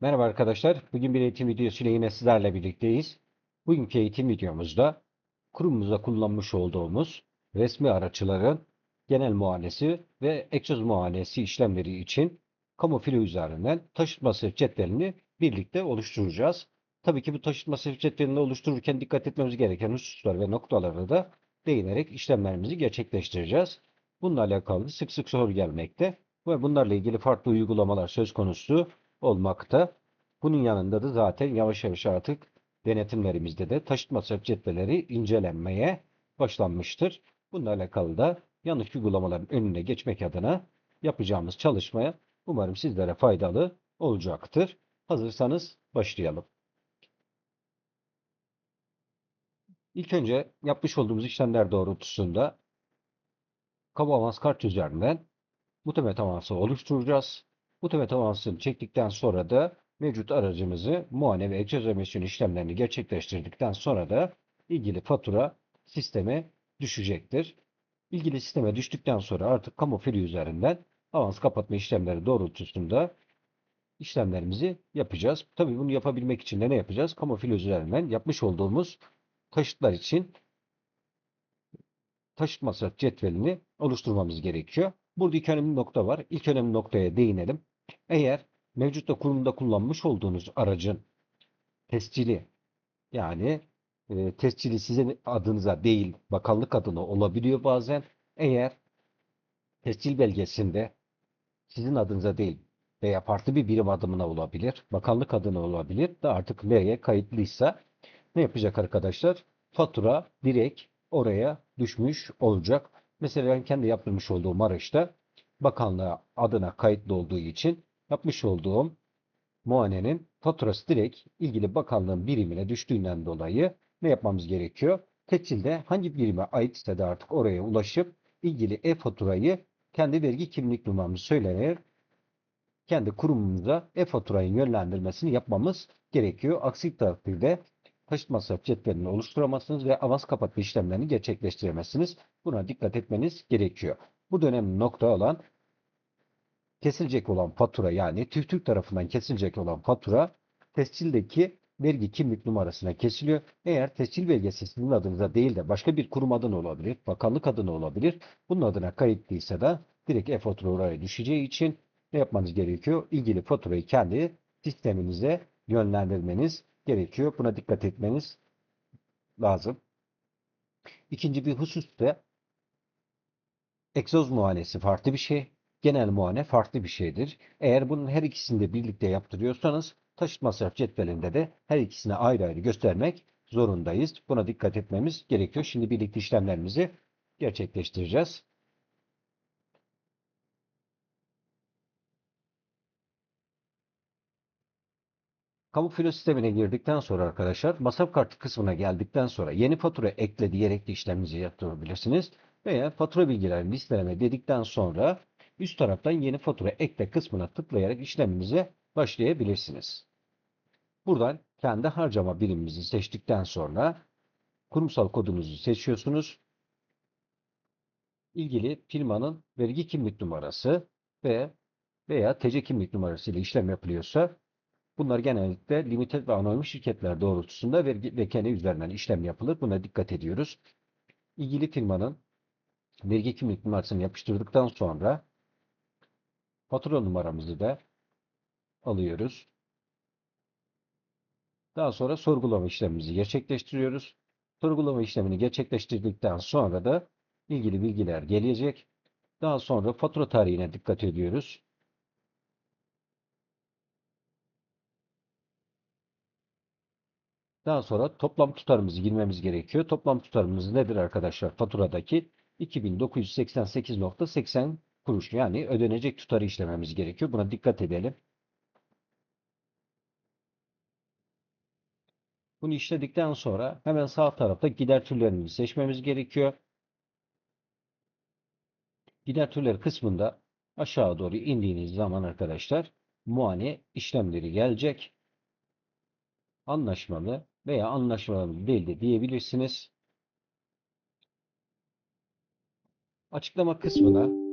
Merhaba arkadaşlar. Bugün bir eğitim videosu ile yine sizlerle birlikteyiz. Bugünkü eğitim videomuzda kurumumuzda kullanmış olduğumuz resmi araçların genel muayenesi ve egzoz muayenesi işlemleri için kamu filo üzerinden taşıtma sırf cetvelini birlikte oluşturacağız. Tabii ki bu taşıtma sırf cetvelini oluştururken dikkat etmemiz gereken hususlar ve noktaları da değinerek işlemlerimizi gerçekleştireceğiz. Bununla alakalı sık sık soru gelmekte ve bunlarla ilgili farklı uygulamalar söz konusu olmakta. Bunun yanında da zaten yavaş yavaş artık denetimlerimizde de taşıtma cetveleri incelenmeye başlanmıştır. Bununla alakalı da yanlış uygulamaların önüne geçmek adına yapacağımız çalışmaya umarım sizlere faydalı olacaktır. Hazırsanız başlayalım. İlk önce yapmış olduğumuz işlemler doğrultusunda kamu avans kart üzerinden muhtemel avansı oluşturacağız. Muhtemel avansını çektikten sonra da mevcut aracımızı muayene ve egzoz emisyon işlemlerini gerçekleştirdikten sonra da ilgili fatura sisteme düşecektir. İlgili sisteme düştükten sonra artık kamu fili üzerinden avans kapatma işlemleri doğrultusunda işlemlerimizi yapacağız. Tabii bunu yapabilmek için de ne yapacağız? Kamu fili üzerinden yapmış olduğumuz taşıtlar için taşıt masraf cetvelini oluşturmamız gerekiyor. Burada iki önemli nokta var. İlk önemli noktaya değinelim. Eğer mevcutta kurumda kullanmış olduğunuz aracın tescili yani e, tescili sizin adınıza değil bakanlık adına olabiliyor bazen. Eğer tescil belgesinde sizin adınıza değil veya farklı bir birim adımına olabilir, bakanlık adına olabilir de artık nereye kayıtlıysa ne yapacak arkadaşlar? Fatura direkt oraya düşmüş olacak. Mesela ben kendi yaptırmış olduğum araçta bakanlığa adına kayıtlı olduğu için yapmış olduğum muayenenin faturası direkt ilgili bakanlığın birimine düştüğünden dolayı ne yapmamız gerekiyor? Teçhilde hangi birime aitse de artık oraya ulaşıp ilgili e-faturayı kendi vergi kimlik numaramız söylenir. Kendi kurumumuza e-faturayı yönlendirmesini yapmamız gerekiyor. Aksi takdirde taşıt masraf cetvelini oluşturamazsınız ve avans kapatma işlemlerini gerçekleştiremezsiniz. Buna dikkat etmeniz gerekiyor. Bu önemli nokta olan kesilecek olan fatura yani TÜFTÜRK tarafından kesilecek olan fatura tescildeki vergi kimlik numarasına kesiliyor. Eğer tescil belgesi sizin adınıza değil de başka bir kurum adına olabilir, bakanlık adına olabilir. Bunun adına kayıtlıysa da direkt e-fatura oraya düşeceği için ne yapmanız gerekiyor? İlgili faturayı kendi sisteminize yönlendirmeniz gerekiyor. Buna dikkat etmeniz lazım. İkinci bir husus da egzoz muayenesi farklı bir şey. Genel muayene farklı bir şeydir. Eğer bunun her ikisini de birlikte yaptırıyorsanız taşıt masraf cetvelinde de her ikisini ayrı ayrı göstermek zorundayız. Buna dikkat etmemiz gerekiyor. Şimdi birlikte işlemlerimizi gerçekleştireceğiz. Kamu filo sistemine girdikten sonra arkadaşlar masraf kartı kısmına geldikten sonra yeni fatura ekle diyerek de işleminizi yaptırabilirsiniz. Veya fatura bilgilerini listeleme dedikten sonra üst taraftan yeni fatura ekle kısmına tıklayarak işleminize başlayabilirsiniz. Buradan kendi harcama birimimizi seçtikten sonra kurumsal kodunuzu seçiyorsunuz. İlgili firmanın vergi kimlik numarası ve veya TC kimlik numarası ile işlem yapılıyorsa Bunlar genellikle limited ve anonim şirketler doğrultusunda vergi lekeni üzerinden işlem yapılır. Buna dikkat ediyoruz. İlgili firmanın vergi kimlik numarasını yapıştırdıktan sonra fatura numaramızı da alıyoruz. Daha sonra sorgulama işlemimizi gerçekleştiriyoruz. Sorgulama işlemini gerçekleştirdikten sonra da ilgili bilgiler gelecek. Daha sonra fatura tarihine dikkat ediyoruz. Daha sonra toplam tutarımızı girmemiz gerekiyor. Toplam tutarımız nedir arkadaşlar? Faturadaki 2988.80 kuruş. Yani ödenecek tutarı işlememiz gerekiyor. Buna dikkat edelim. Bunu işledikten sonra hemen sağ tarafta gider türlerini seçmemiz gerekiyor. Gider türleri kısmında aşağı doğru indiğiniz zaman arkadaşlar muayene işlemleri gelecek. Anlaşmalı veya anlaşmalı değil de diyebilirsiniz. Açıklama kısmına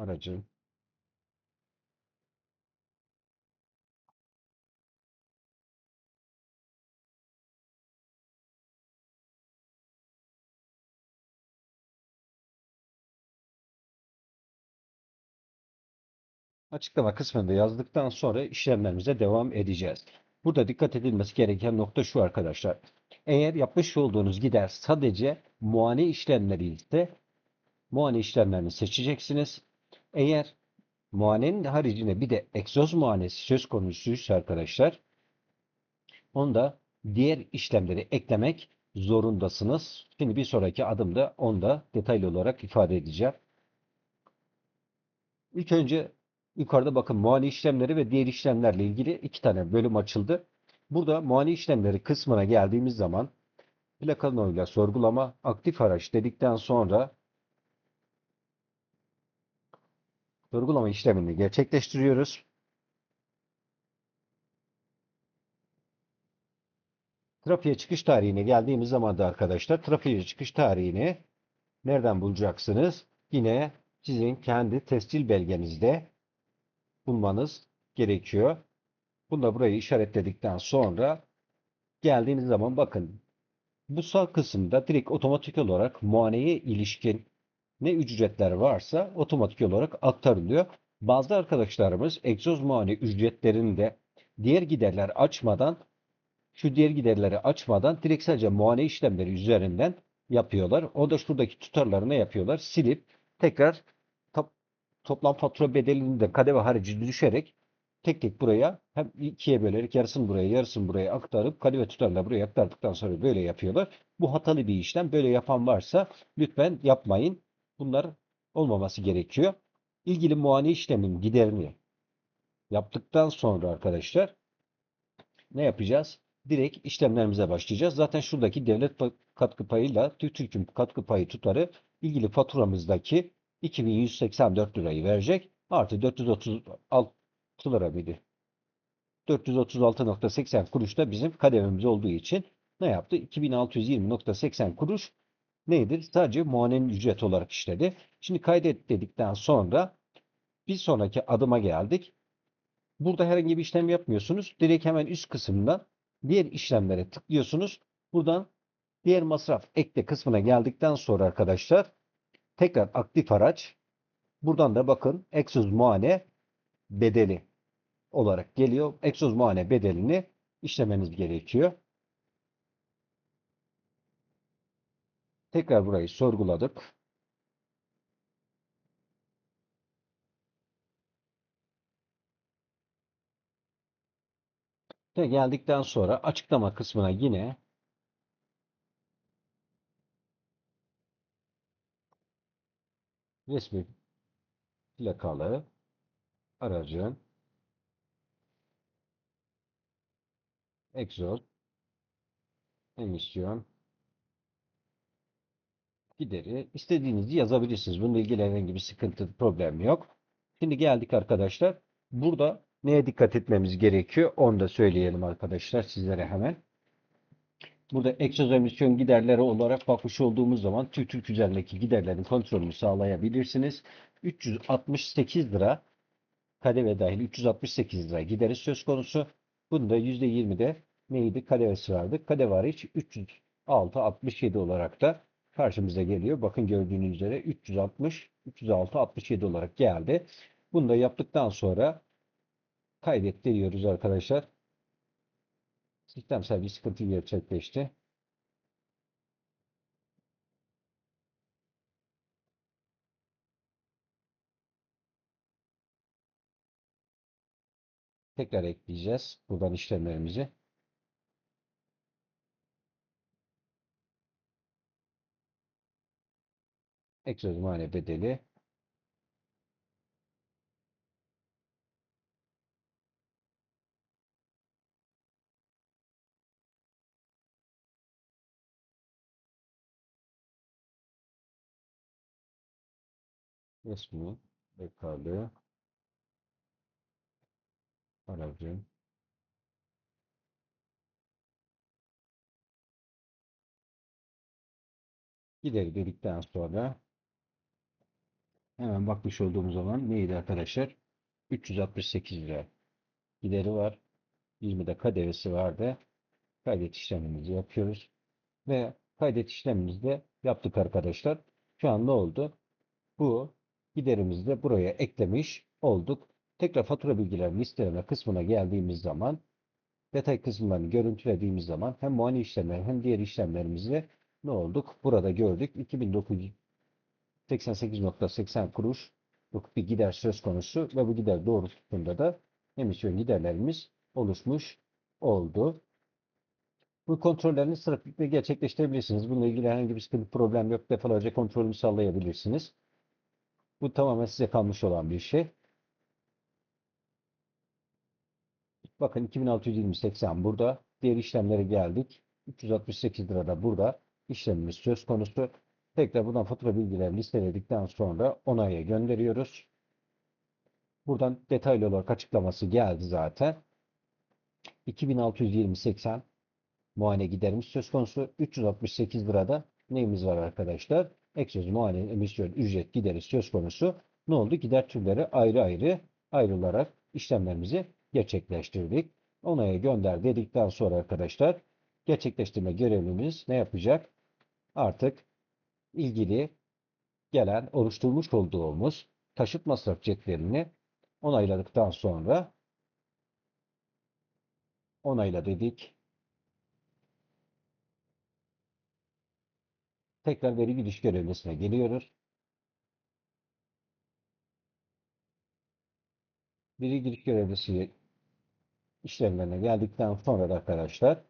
aracın açıklama kısmında yazdıktan sonra işlemlerimize devam edeceğiz. Burada dikkat edilmesi gereken nokta şu arkadaşlar. Eğer yapmış olduğunuz gider sadece muayene işlemleri ise muayene işlemlerini seçeceksiniz. Eğer muayenenin haricinde bir de egzoz muayenesi söz konusuysa arkadaşlar onda diğer işlemleri eklemek zorundasınız. Şimdi bir sonraki adımda onda detaylı olarak ifade edeceğim. İlk önce yukarıda bakın muayene işlemleri ve diğer işlemlerle ilgili iki tane bölüm açıldı. Burada muayene işlemleri kısmına geldiğimiz zaman plakanoyla sorgulama aktif araç dedikten sonra sorgulama işlemini gerçekleştiriyoruz. Trafiğe çıkış tarihine geldiğimiz zaman da arkadaşlar trafiğe çıkış tarihini nereden bulacaksınız? Yine sizin kendi tescil belgenizde bulmanız gerekiyor. Bunu da burayı işaretledikten sonra geldiğiniz zaman bakın bu sağ kısımda direkt otomatik olarak muayeneye ilişkin ne ücretler varsa otomatik olarak aktarılıyor. Bazı arkadaşlarımız egzoz muayene ücretlerini de diğer giderler açmadan şu diğer giderleri açmadan direkt sadece muayene işlemleri üzerinden yapıyorlar. O da şuradaki tutarlarına yapıyorlar. Silip tekrar top, toplam fatura bedelini de kademe harici düşerek tek tek buraya hem ikiye bölerek yarısını buraya yarısını buraya aktarıp kademe tutarla buraya aktardıktan sonra böyle yapıyorlar. Bu hatalı bir işlem. Böyle yapan varsa lütfen yapmayın. Bunlar olmaması gerekiyor. İlgili muayene işlemin giderini yaptıktan sonra arkadaşlar ne yapacağız? Direkt işlemlerimize başlayacağız. Zaten şuradaki devlet katkı payıyla TÜRK'ün katkı payı tutarı ilgili faturamızdaki 2184 lirayı verecek. Artı 436 lira mıydı? 436.80 kuruş da bizim kadememiz olduğu için ne yaptı? 2620.80 kuruş neydi? Sadece muayenenin ücret olarak işledi. Şimdi kaydet dedikten sonra bir sonraki adıma geldik. Burada herhangi bir işlem yapmıyorsunuz. Direkt hemen üst kısımdan diğer işlemlere tıklıyorsunuz. Buradan diğer masraf ekle kısmına geldikten sonra arkadaşlar tekrar aktif araç buradan da bakın egzoz muayene bedeli olarak geliyor. Egzoz muayene bedelini işlemeniz gerekiyor. Tekrar burayı sorguladık. Ve geldikten sonra açıklama kısmına yine resmi plakalı aracın egzoz emisyon gideri istediğinizi yazabilirsiniz. Bununla ilgili herhangi bir sıkıntı, problem yok. Şimdi geldik arkadaşlar. Burada neye dikkat etmemiz gerekiyor? Onu da söyleyelim arkadaşlar sizlere hemen. Burada egzoz emisyon giderleri olarak bakmış olduğumuz zaman TÜRK üzerindeki giderlerin kontrolünü sağlayabilirsiniz. 368 lira KDV dahil 368 lira gideri söz konusu. Bunda %20'de neydi? KDV'si vardı. KDV hariç 306.67 olarak da karşımıza geliyor. Bakın gördüğünüz üzere 360, 306, 67 olarak geldi. Bunu da yaptıktan sonra kaydet arkadaşlar. Sistemsel bir sıkıntı gerçekleşti. Tekrar ekleyeceğiz buradan işlemlerimizi. Egzoz muayene bedeli. Resmi bekalı aracın. Gideri dedikten sonra Hemen bakmış olduğumuz zaman neydi arkadaşlar? 368 lira gideri var. 20'de KDV'si vardı. Kaydet işlemimizi yapıyoruz. Ve kaydet işlemimizi de yaptık arkadaşlar. Şu an ne oldu? Bu giderimizi de buraya eklemiş olduk. Tekrar fatura bilgileri listeleme kısmına geldiğimiz zaman detay kısımlarını görüntülediğimiz zaman hem muayene işlemleri hem diğer işlemlerimizi ne olduk? Burada gördük. 2988.80 kuruş bir gider söz konusu ve bu gider doğrultusunda da emisyon giderlerimiz oluşmuş oldu. Bu kontrollerini sıraklıkla gerçekleştirebilirsiniz. Bununla ilgili herhangi bir sıkıntı problem yok. Defalarca kontrolünü sağlayabilirsiniz. Bu tamamen size kalmış olan bir şey. Bakın 2620.80 burada. Diğer işlemlere geldik. 368 lira da burada. İşlemimiz söz konusu. Tekrar buradan fatura bilgilerini listeledikten sonra onaya gönderiyoruz. Buradan detaylı olarak açıklaması geldi zaten. 2620.80 muayene giderimiz söz konusu. 368 lirada neyimiz var arkadaşlar? Egzoz muayene emisyon ücret gideri söz konusu. Ne oldu? Gider türleri ayrı ayrı ayrılarak işlemlerimizi gerçekleştirdik. Onaya gönder dedikten sonra arkadaşlar gerçekleştirme görevlimiz ne yapacak? Artık ilgili gelen oluşturmuş olduğumuz taşıt masraf cetvelini onayladıktan sonra onayla dedik. Tekrar veri gidiş görevlisine geliyoruz. Veri giriş görevlisi işlemlerine geldikten sonra da arkadaşlar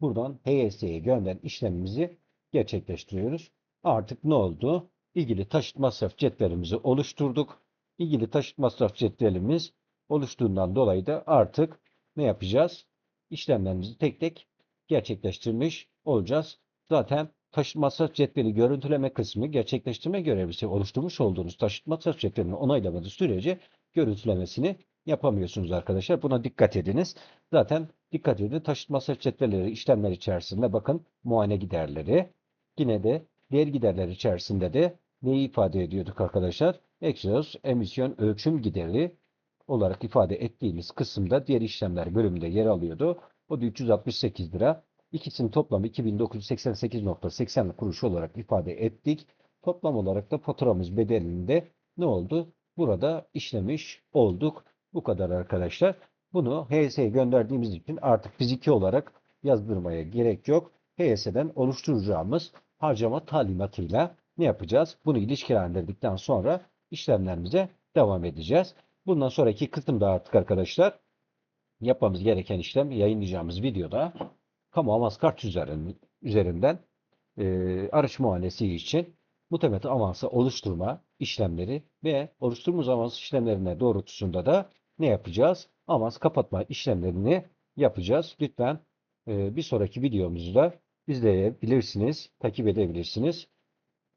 buradan HS'ye gönderen işlemimizi gerçekleştiriyoruz. Artık ne oldu? İlgili taşıt masraf cetvelimizi oluşturduk. İlgili taşıt masraf cetvelimiz oluştuğundan dolayı da artık ne yapacağız? İşlemlerimizi tek tek gerçekleştirmiş olacağız. Zaten taşıt masraf cetveli görüntüleme kısmı gerçekleştirme görevlisi oluşturmuş olduğunuz taşıt masraf cetvelini onaylamadığı sürece görüntülemesini yapamıyorsunuz arkadaşlar. Buna dikkat ediniz. Zaten dikkat edin. Taşıt masraf cetvelleri işlemler içerisinde bakın muayene giderleri. Yine de diğer giderler içerisinde de neyi ifade ediyorduk arkadaşlar? Egzoz emisyon ölçüm gideri olarak ifade ettiğimiz kısımda diğer işlemler bölümünde yer alıyordu. O da 368 lira. İkisinin toplamı 2988.80 kuruş olarak ifade ettik. Toplam olarak da faturamız bedelinde ne oldu? Burada işlemiş olduk. Bu kadar arkadaşlar. Bunu HS'ye gönderdiğimiz için artık fiziki olarak yazdırmaya gerek yok. HS'den oluşturacağımız harcama talimatıyla ne yapacağız? Bunu ilişkilendirdikten sonra işlemlerimize devam edeceğiz. Bundan sonraki kısımda artık arkadaşlar yapmamız gereken işlem yayınlayacağımız videoda kamu avans kart üzerinden e, araç muayenesi için muhtemet avansı oluşturma işlemleri ve oluşturduğumuz avans işlemlerine doğrultusunda da ne yapacağız? Avans kapatma işlemlerini yapacağız. Lütfen e, bir sonraki videomuzda izleyebilirsiniz, takip edebilirsiniz.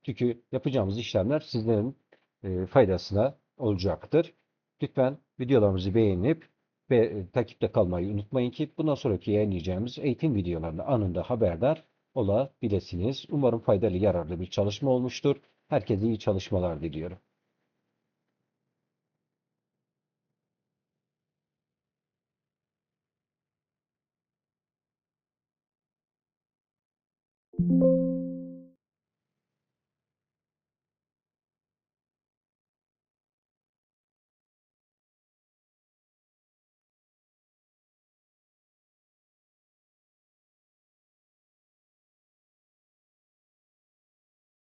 Çünkü yapacağımız işlemler sizlerin e, faydasına olacaktır. Lütfen videolarımızı beğenip ve e, takipte kalmayı unutmayın ki bundan sonraki yayınlayacağımız eğitim videolarında anında haberdar olabilirsiniz. Umarım faydalı, yararlı bir çalışma olmuştur. Herkese iyi çalışmalar diliyorum.